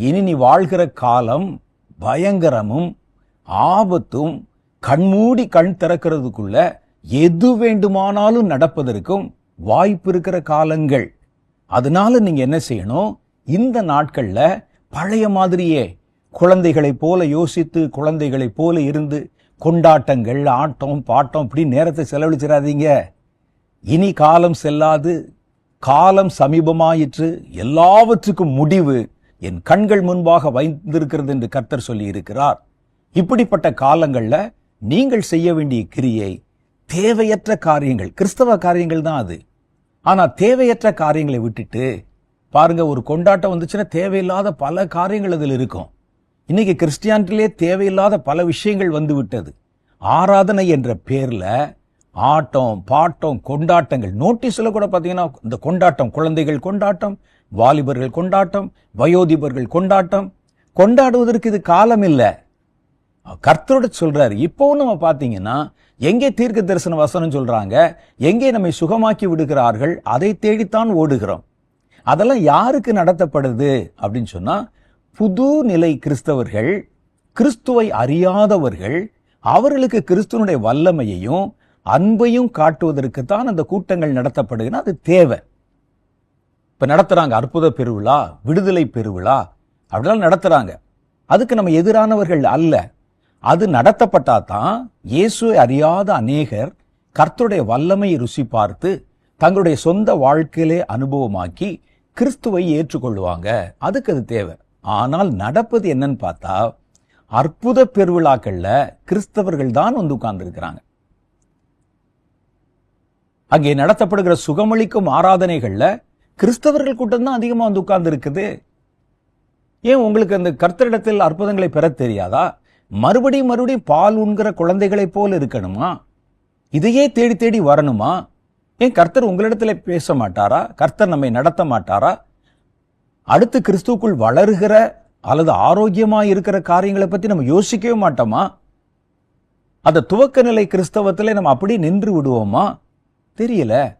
இனி நீ வாழ்கிற காலம் பயங்கரமும் ஆபத்தும் கண்மூடி கண் திறக்கிறதுக்குள்ள எது வேண்டுமானாலும் நடப்பதற்கும் வாய்ப்பு இருக்கிற காலங்கள். அதனால நீங்க என்ன செய்யணும்? இந்த நாட்கள்ல பழைய மாதிரியே குழந்தைகளைப் போல யோசித்து குழந்தைகளைப் போல இருந்து கொண்டாட்டங்கள் ஆட்டம் பாட்டம் இப்படி நேரத்தை செலவழிச்சிடாதீங்க. இனி காலம் செல்லாது. காலம் சமீபமாயிற்று. எல்லாவற்றுக்கும் முடிவு. என் கண்கள் முன்பாக வைந்திருக்கிறது என்று கர்த்தர் சொல்லி இருக்கிறார் இப்படிப்பட்ட காலங்கள்ல நீங்கள் செய்ய வேண்டிய கிரியை தேவையற்ற காரியங்கள் கிறிஸ்தவ காரியங்கள் தான் அது. ஆனா தேவையற்ற காரியங்களை விட்டுட்டு பாருங்க ஒரு கொண்டாட்டம் வந்துச்சுன்னா தேவையில்லாத பல காரியங்கள் அதில் இருக்கும். இன்னைக்கு கிறிஸ்டியானிட்டிலே தேவையில்லாத பல விஷயங்கள் வந்து விட்டது ஆராதனை என்ற பேர்ல ஆட்டம் பாட்டம் கொண்டாட்டங்கள். நோட்டீஸில் கூட பார்த்தீங்கன்னா இந்த கொண்டாட்டம் குழந்தைகள் கொண்டாட்டம் வாலிபர்கள் கொண்டாட்டம் வயோதிபர்கள் கொண்டாட்டம். கொண்டாடுவதற்கு இது காலம் இல்லை. கர்த்தரோட சொல்றாரு. இப்போவும் நம்ம பார்த்தீங்கன்னா எங்கே தீர்க்க தரிசன வசனம் சொல்றாங்க எங்கே நம்மை சுகமாக்கி விடுகிறார்கள் அதை தேடித்தான் ஓடுகிறோம். அதெல்லாம் யாருக்கு நடத்தப்படுது அப்படின்னு சொன்னா புது நிலை கிறிஸ்தவர்கள் கிறிஸ்துவை அறியாதவர்கள் அவர்களுக்கு கிறிஸ்துவனுடைய வல்லமையையும் அன்பையும் காட்டுவதற்கு தான் அந்த கூட்டங்கள் நடத்தப்படுகிறது அது தேவை. இப்போ நடத்துகிறாங்க அற்புத பெருவிழா விடுதலை பெருவிழா அப்படிலாம் நடத்துகிறாங்க அதுக்கு நம்ம எதிரானவர்கள் அல்ல. அது நடத்தப்பட்டா தான் இயேசுவை அறியாத அநேகர் கர்த்தருடைய வல்லமையை ருசி பார்த்து தங்களுடைய சொந்த வாழ்க்கையிலே அனுபவமாக்கி கிறிஸ்துவை ஏற்றுக்கொள்வாங்க. அதுக்கு அது தேவை. ஆனால் நடப்பது என்னன்னு பார்த்தா அற்புத பெருவிழாக்களில் கிறிஸ்தவர்கள் தான் வந்து உட்கார்ந்துருக்கிறாங்க. அங்கே நடத்தப்படுகிற சுகமளிக்கும் ஆராதனைகளில் கிறிஸ்தவர்கள் கூட்டம் தான் அதிகமாக வந்து உட்கார்ந்து இருக்குது ஏன் உங்களுக்கு அந்த கர்த்தரிடத்தில் அற்புதங்களை பெற தெரியாதா? மறுபடியும் மறுபடியும் பால் உண்கிற குழந்தைகளைப் போல் இருக்கணுமா? இதையே தேடி தேடி வரணுமா? ஏன் கர்த்தர் உங்களிடத்தில் பேச மாட்டாரா? கர்த்தர் நம்மை நடத்த மாட்டாரா? அடுத்து கிறிஸ்துவுக்குள் வளருகிற அல்லது ஆரோக்கியமாக இருக்கிற காரியங்களை பற்றி நம்ம யோசிக்கவே மாட்டோமா? அந்த துவக்க நிலை கிறிஸ்தவத்தில் நம்ம அப்படியே நின்று விடுவோமா? தெரியல.